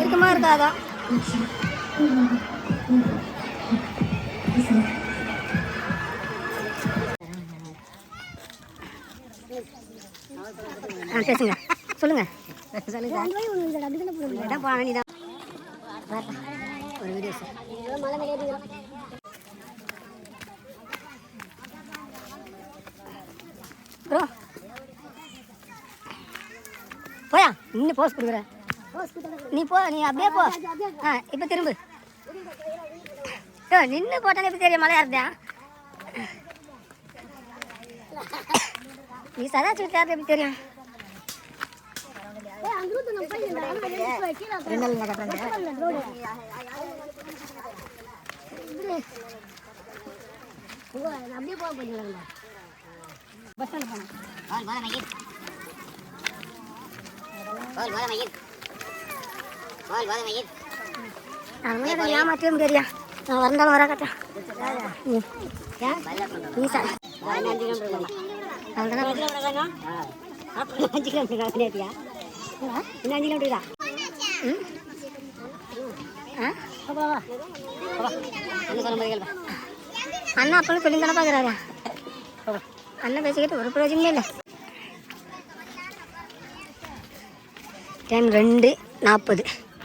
இருக்குமா இருக்காதா? ஆ பேசுங்க. சொல்லுங்க. சொல்லுங்க ஒரு வீடியோ சார் ப்ரோ போயா? இன்னும் போஸ்ட் கொடுக்குற. நீ போ நீ அப்படியே போ. ஆ இப்போ திரும்பு. ஏ நின்று போட்டாங்க எப்படி தெரியும் மலையா இருந்தேன் நீ சதா சுத்தாரு எப்படி தெரியும்? அப்படியே போக போறீங்களா பஸ் ஸ்டாண்ட் போனோம் அவங்களே அதை ஏமாற்றவே முடியாதியா. நான் வந்தாலும் வர கட்டேன் நீ நீ சார் அஞ்சு கிலோமீட்டர் இன்னும் அஞ்சு கிலோமீட்டர் தான் ம். அண்ணா அப்பளும் சொல்லி தானே பார்க்குறாரு அண்ணன் பேசிக்கிட்டு ஒரு பிரயோஜனமே இல்லை. டைம் ரெண்டு நாற்பது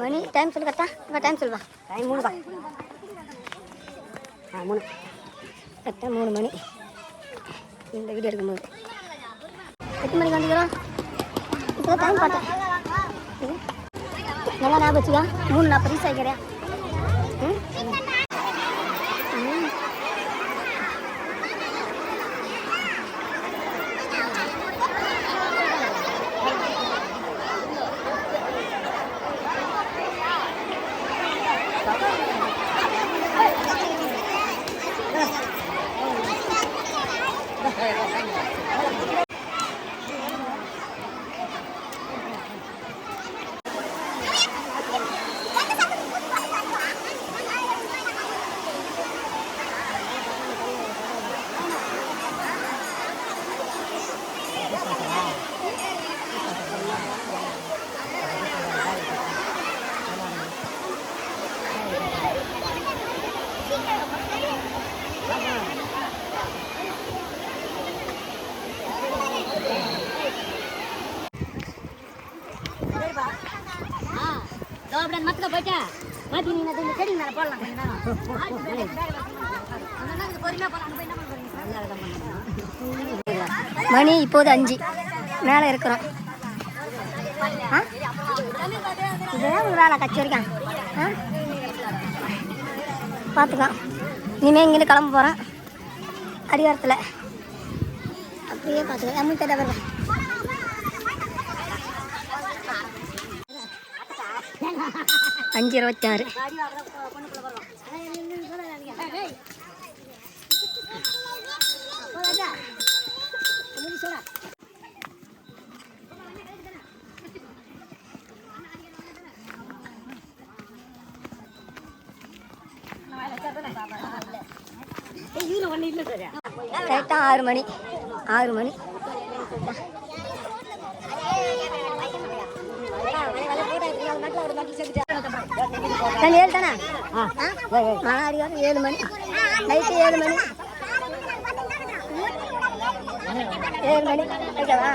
மணி டைம் சொல்லு கரெக்டா இப்போ டைம் சொல்லுவா டைம் மூணுப்பா ஆ மூணு. கரெக்டாக மூணு மணி. இந்த வீடியோ எடுக்கும்போது. எத்தனை மணிக்கு வந்துக்கிறோம். இப்போ டைம் பார்த்தேன். நல்லா ஞாபகம் வச்சுக்கா. மூணு நாற்பது நிமிஷம் ஆகிறேன் அப்படியே மத்துல போயிட்டா. மாத்தி நீங்க இந்த செடி மேல போடலாம் கொஞ்ச நேரம். மணி இப்போது அஞ்சு. மேலே இருக்கிறோம். ஆ? இதுதான் ஒரு வேலை கட்சி வரைக்கும். ஆ? பார்த்துக்கோ இனிமேல் இங்கேருந்து கிளம்ப போகிறேன் அடிவாரத்தில். அப்படியே பார்த்துக்கலாம். அம்மி தடவை அஞ்சு இருபத்தாறு. கரெக்டாக ஆறு மணி. ஆறு மணி. ನಾನು ಹೇಳ್ತಾನ? ಹಾಂ ಏಳು ಮನೆ ನೈಟ್ ಏಳು ಮನೆ ಏಳು ಮನೆ ಆಯ್ತವಾ